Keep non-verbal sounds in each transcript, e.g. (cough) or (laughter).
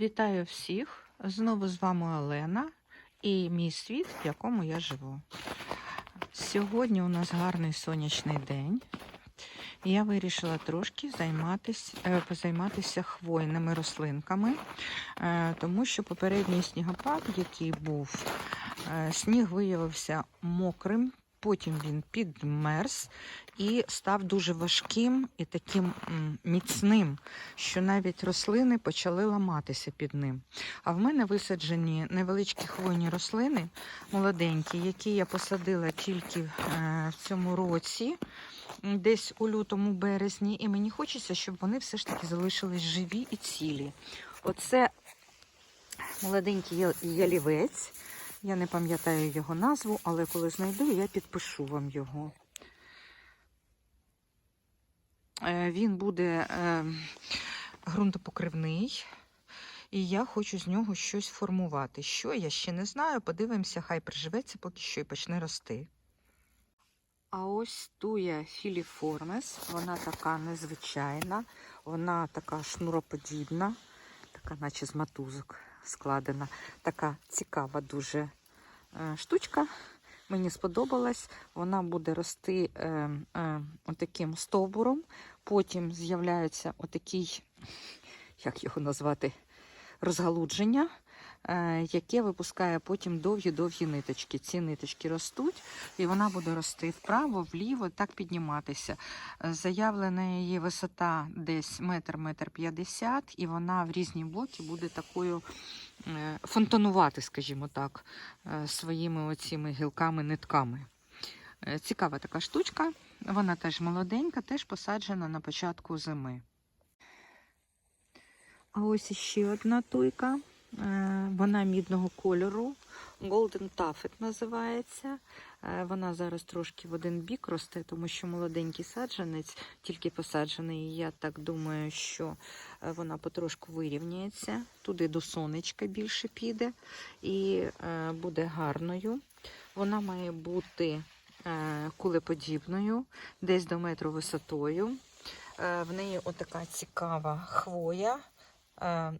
Вітаю всіх! Знову з вами Олена і мій світ, в якому я живу. Сьогодні у нас гарний сонячний день. І я вирішила трошки займатися, е, позайматися хвойними рослинками, е, тому що попередній снігопад, який був, е, сніг виявився мокрим, потім він підмерз і став дуже важким і таким міцним, що навіть рослини почали ламатися під ним. А в мене висаджені невеличкі хвойні рослини, молоденькі, які я посадила тільки е, в цьому році, десь у лютому березні, і мені хочеться, щоб вони все ж таки залишились живі і цілі. Оце молоденький ялівець. Я не пам'ятаю його назву, але коли знайду, я підпишу вам його. Е, Він буде е, ґрунтопокривний, і я хочу з нього щось формувати. Що я ще не знаю. Подивимося, хай приживеться, поки що і почне рости. А ось туя філіформес, вона така незвичайна, вона така шнуроподібна, така, наче з матузок складена. Така цікава дуже е, штучка. Мені сподобалась. Вона буде рости е, е, отаким стовбуром. Потім з'являється отакий, як його назвати, розгалудження, яке випускає потім довгі-довгі ниточки. Ці ниточки ростуть, і вона буде рости вправо, вліво, так підніматися. Е, Заявлена її висота десь метр, метр п'ятдесят, і вона в різні боки буде такою е, фонтанувати, скажімо так, е, своїми оціми гілками-нитками. Е, Цікава така штучка. Вона теж молоденька, теж посаджена на початку зими. А ось ще одна туйка. Е, Вона мідного кольору. Golden Tuffet називається. Е, Вона зараз трошки в один бік росте, тому що молоденький саджанець, тільки посаджений. Я так думаю, що е, вона потрошку вирівняється. Туди до сонечка більше піде і буде гарною. Вона має бути кулеподібною, десь до метру висотою. В неї отака цікава хвоя,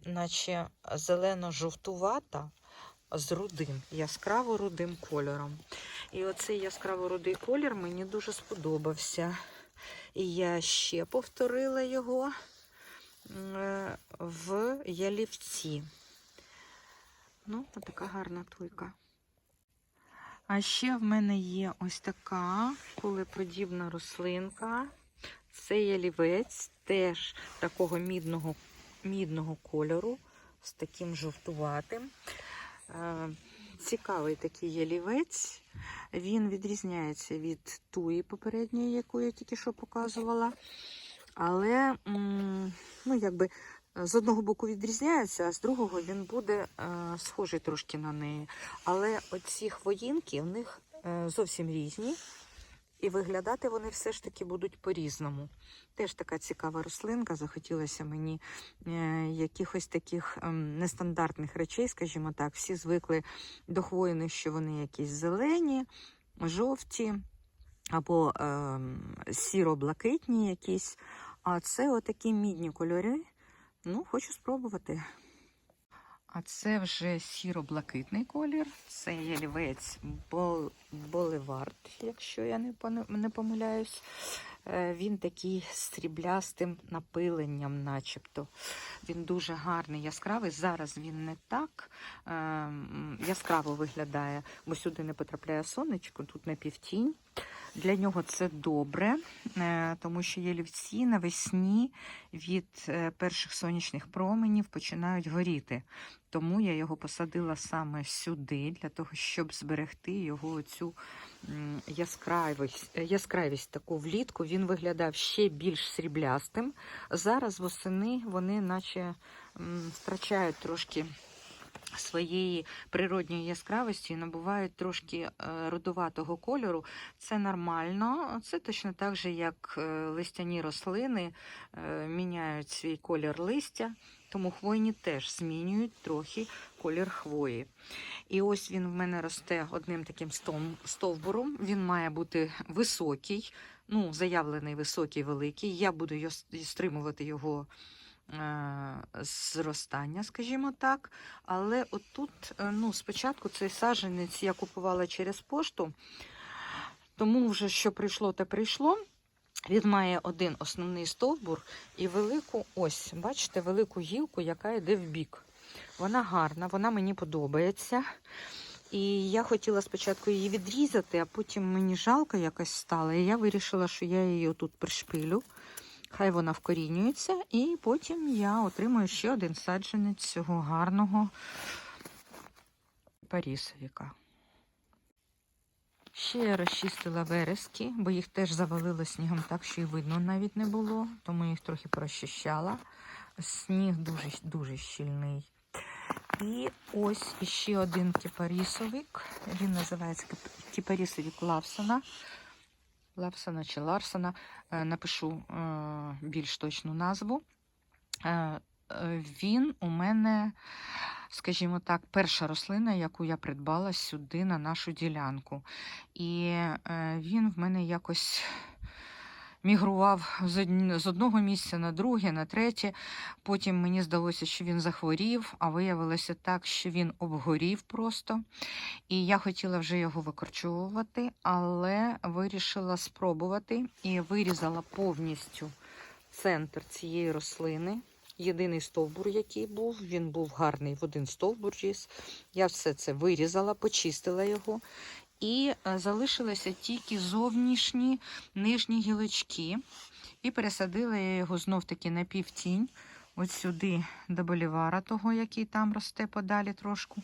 наче зелено-жовтувата з рудим, яскраво рудим кольором. І оцей яскраво рудий колір мені дуже сподобався. І я ще повторила його е, в ялівці. Ну, така гарна туйка. А ще в мене є ось така кулеподібна рослинка. Це ялівець, теж такого мідного, мідного кольору, з таким жовтуватим. Е, Цікавий такий ялівець. Він відрізняється від туї попередньої, яку я тільки що показувала. Але, ну, якби з одного боку відрізняється, а з другого він буде е, схожий трошки на неї. Але оці хвоїнки в них е, зовсім різні. І виглядати вони все ж таки будуть по-різному. Теж така цікава рослинка. Захотілося мені е, якихось таких ем, нестандартних речей, скажімо так. Всі звикли до хвойних, що вони якісь зелені, жовті або ем, сіро-блакитні якісь. А це отакі мідні кольори. Ну, хочу спробувати. А це вже сіро-блакитний колір. Це ялівець бол... Боливард, якщо я не, помиляюсь. Е, Він такий з сріблястим напиленням, начебто. Він дуже гарний, яскравий. Зараз він не так е, яскраво виглядає, бо сюди не потрапляє сонечко, тут на півтінь. Для нього це добре, е, тому що ялівці навесні від е, перших сонячних променів починають горіти. Тому я його посадила саме сюди, для того, щоб зберегти його цю яскравість, е, яскравість таку влітку. Він виглядав ще більш сріблястим. Зараз восени вони наче втрачають трошки своєї природньої яскравості набувають трошки е, рудуватого кольору. Це нормально. Це точно так же, як е, листяні рослини е, міняють свій колір листя, тому хвойні теж змінюють трохи колір хвої. І ось він в мене росте одним таким стовбуром. Він має бути високий, ну, заявлений високий, великий. Я буду стримувати його зростання, скажімо так. Але отут, е, ну, спочатку цей саджанець я купувала через пошту, тому вже що прийшло, те прийшло. Він має один основний стовбур і велику, ось, бачите, велику гілку, яка йде в бік. Вона гарна, вона мені подобається. І я хотіла спочатку її відрізати, а потім мені жалко якось стало. І я вирішила, що я її тут пришпилю. Хай вона вкорінюється, і потім я отримую ще один саджанець цього гарного парісовіка. Ще я розчистила верески, бо їх теж завалило снігом так, що й видно навіть не було, тому їх трохи прощищала. Сніг дуже, дуже щільний. І ось іще один кіпарісовик. Він називається кіп- кіпарісовик Лавсона. Лавсона чи Ларсона. Е, Напишу е, більш точну назву. Е, Він у мене, скажімо так, перша рослина, яку я придбала сюди на нашу ділянку. І він в мене якось мігрував з одного місця на друге, на третє. Потім мені здалося, що він захворів, а виявилося так, що він обгорів просто. І я хотіла вже його викорчовувати, але вирішила спробувати і вирізала повністю центр цієї рослини. Єдиний стовбур, який був, він був гарний в один стовбур ріс. Я все це вирізала, почистила його. І е, залишилися тільки зовнішні нижні гілочки. І пересадила я його знов-таки на півтінь, от сюди до болівара, того, який там росте подалі трошку.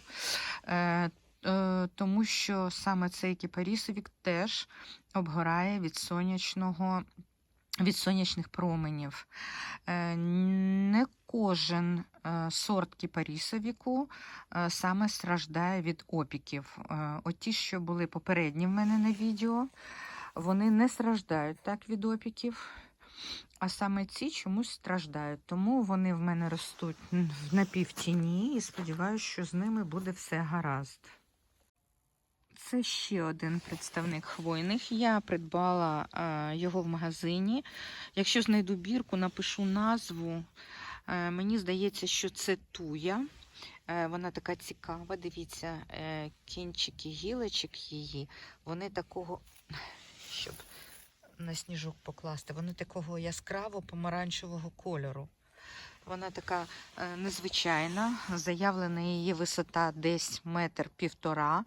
Е, е, тому що саме цей кіпарісовік теж обгорає від сонячного. Від сонячних променів. Е, Не кожен сорт кіпарісовіку е, саме страждає від опіків. Е, От ті, що були попередні в мене на відео, вони не страждають так від опіків. А саме ці чомусь страждають. Тому вони в мене ростуть в напівтіні і сподіваюся, що з ними буде все гаразд. Це ще один представник хвойних. Я придбала е, його в магазині. Якщо знайду бірку, напишу назву. Е, мені здається, що це туя. Е, вона така цікава. Дивіться, е, кінчики гілочок її. Вони такого, (laughs) щоб на сніжок покласти, вони такого яскраво помаранчевого кольору. Вона така незвичайна. Заявлена її висота десь метр півтора,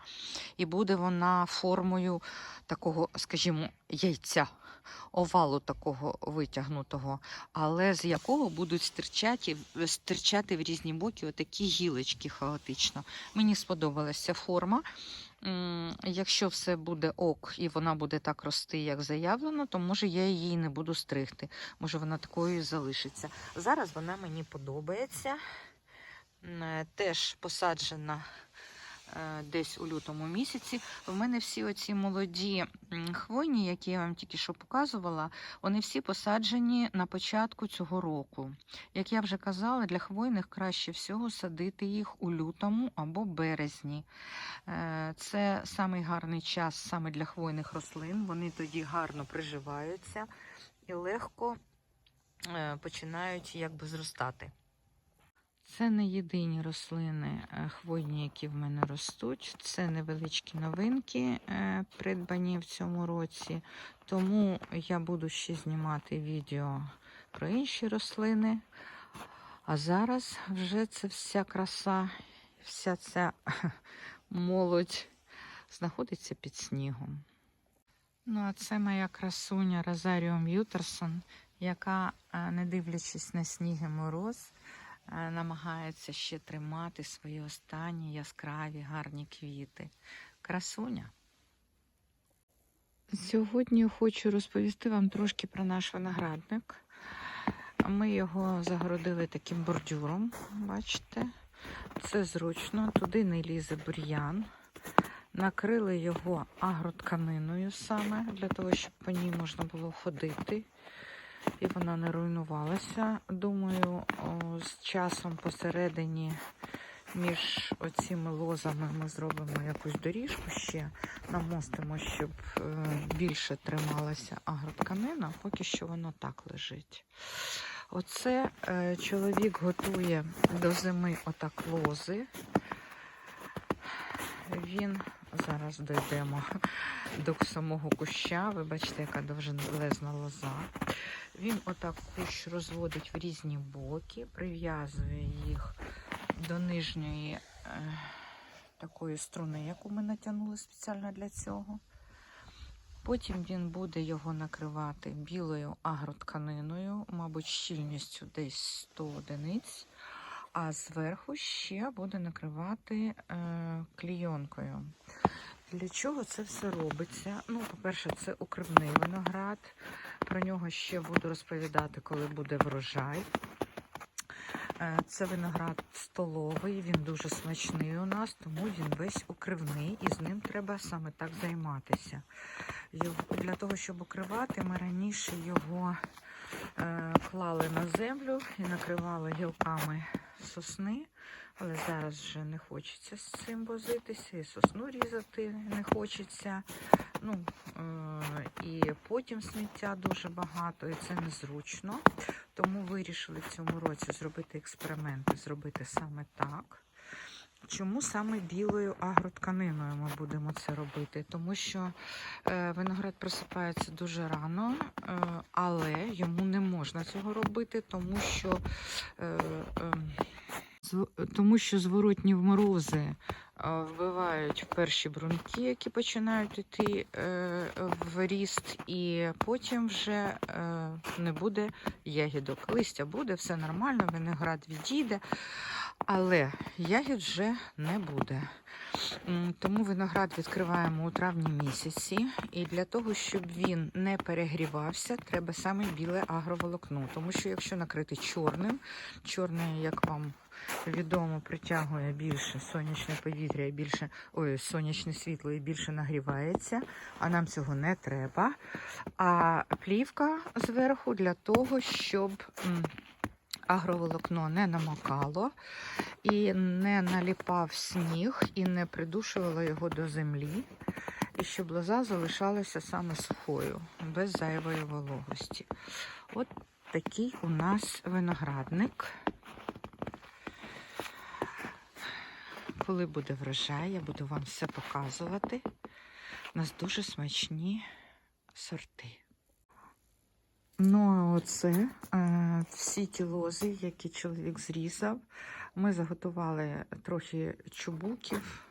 і буде вона формою такого, скажімо, яйця, овалу такого витягнутого, але з якого будуть стирчати, стирчати в різні боки отакі гілочки хаотично. Мені сподобалася форма. Якщо все буде ок і вона буде так рости, як заявлено, то може я її не буду стригти. Може вона такою і залишиться. Зараз вона мені подобається. Теж посаджена десь у лютому місяці. В мене всі оці молоді хвойні, які я вам тільки що показувала, вони всі посаджені на початку цього року. Як я вже казала, для хвойних краще всього садити їх у лютому або березні. Е, Це самий гарний час саме для хвойних рослин. Вони тоді гарно приживаються і легко е, починають якби зростати. Це не єдині рослини е, хвойні, які в мене ростуть. Це невеличкі новинки, е, придбані в цьому році. Тому я буду ще знімати відео про інші рослини. А зараз вже це вся краса, вся ця (laughs) молодь знаходиться під снігом. Ну, а це моя красуня Розаріум Ютерсон, яка, е, не дивлячись на сніг і мороз, намагається ще тримати свої останні яскраві гарні квіти. Красуня. Сьогодні хочу розповісти вам трошки про наш виноградник. Ми його загородили таким бордюром, бачите, це зручно, туди не лізе бур'ян. Накрили його агротканиною саме, для того, щоб по ній можна було ходити і вона не руйнувалася. Думаю, з часом посередині між оціми лозами ми зробимо якусь доріжку ще, намостимо, щоб е, більше трималася агротканина, поки що воно так лежить. Оце е, чоловік готує до зими отак лози. Він зараз дійдемо (laughs) до самого куща. Ви бачите, яка довжелезна лоза. Він отак кущ розводить в різні боки, прив'язує їх до нижньої е, такої струни, яку ми натягнули спеціально для цього. Потім він буде його накривати білою агротканиною, мабуть, щільністю десь 100 одиниць, а зверху ще буде накривати е, клійонкою. Для чого це все робиться? Ну, по-перше, це укривний виноград. Про нього ще буду розповідати, коли буде врожай. Е, Це виноград столовий, він дуже смачний у нас, тому він весь укривний і з ним треба саме так займатися. Для того, щоб укривати, ми раніше його клали на землю і накривали гілками сосни, але зараз вже не хочеться з цим возитися, і сосну різати не хочеться. Ну, е, і потім сміття дуже багато, і це незручно. Тому вирішили в цьому році зробити експеримент зробити саме так. Чому саме білою агротканиною ми будемо це робити? Тому що е, виноград просипається дуже рано, е, але йому не можна цього робити, тому що, е, тому що зворотні морози е, вбивають перші брунки, які починають йти в ріст, і потім вже не буде ягідок. Листя буде, все нормально, виноград відійде, але ягід вже не буде. Тому виноград відкриваємо у травні місяці, і для того, щоб він не перегрівався, треба саме біле агроволокно. Тому що якщо накрити чорним, чорне, як вам відомо, притягує більше сонячне повітря, і більше ой, сонячне світло і більше нагрівається, а нам цього не треба. А плівка зверху для того, щоб агроволокно не намокало і не наліпав сніг, і не придушувало його до землі, і щоб лоза залишалася саме сухою, без зайвої вологості. От такий у нас виноградник. Коли буде врожай, я буду вам все показувати. У нас дуже смачні сорти. Ну, а оце е, всі ті лози, які чоловік зрізав. Ми заготували трохи чубуків,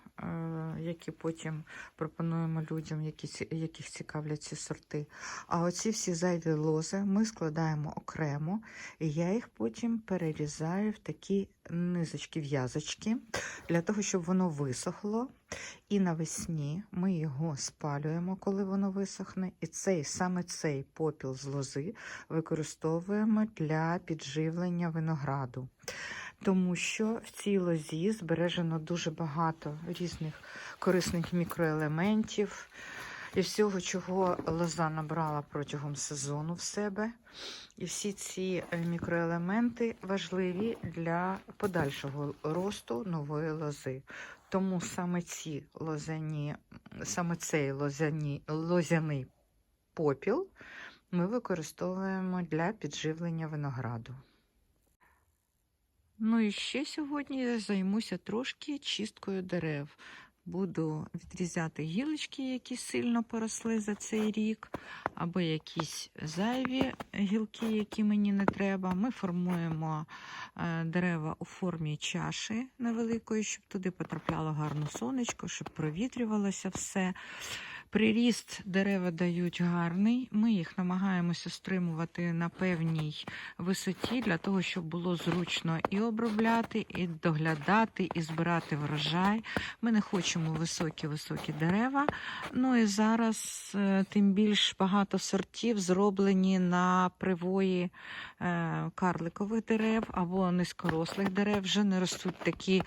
які потім пропонуємо людям, які, яких цікавлять ці сорти. А оці всі зайві лози ми складаємо окремо, і я їх потім перерізаю в такі низочки, в'язочки, для того, щоб воно висохло. І навесні ми його спалюємо, коли воно висохне. І цей саме цей попіл з лози використовуємо для підживлення винограду. Тому що в цій лозі збережено дуже багато різних корисних мікроелементів і всього, чого лоза набрала протягом сезону в себе. І всі ці е, мікроелементи важливі для подальшого росту нової лози. Тому саме ці лозяні, саме цей лозяні, лозяний попіл ми використовуємо для підживлення винограду. Ну і ще сьогодні я займуся трошки чисткою дерев. Буду відрізати гілочки, які сильно поросли за цей рік, або якісь зайві гілки, які мені не треба. Ми формуємо е, дерева у формі чаші невеликої, щоб туди потрапляло гарно сонечко, щоб провітрювалося все. Приріст дерева дають гарний. Ми їх намагаємося стримувати на певній висоті для того, щоб було зручно і обробляти, і доглядати, і збирати врожай. Ми не хочемо високі-високі дерева. Ну і зараз е, тим більш багато сортів зроблені на привої е, карликових дерев або низькорослих дерев. Вже не ростуть такі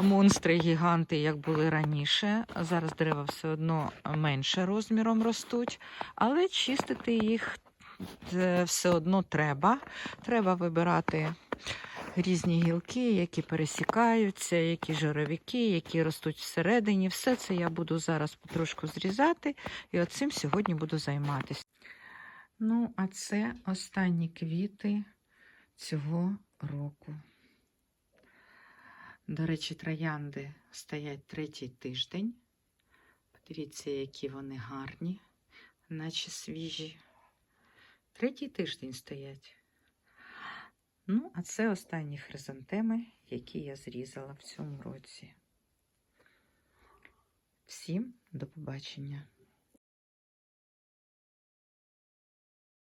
монстри, гіганти, як були раніше. Зараз дерева все одно менше розміром ростуть, але чистити їх е, все одно треба. Треба вибирати різні гілки, які пересікаються, які жировики, які ростуть всередині. Все це я буду зараз потрошку зрізати, і оцим сьогодні буду займатися. Ну, а це останні квіти цього року. До речі, троянди стоять третій тиждень. Подивіться, які вони гарні, наче свіжі. Третій тиждень стоять. Ну, а це останні хризантеми, які я зрізала в цьому році. Всім до побачення!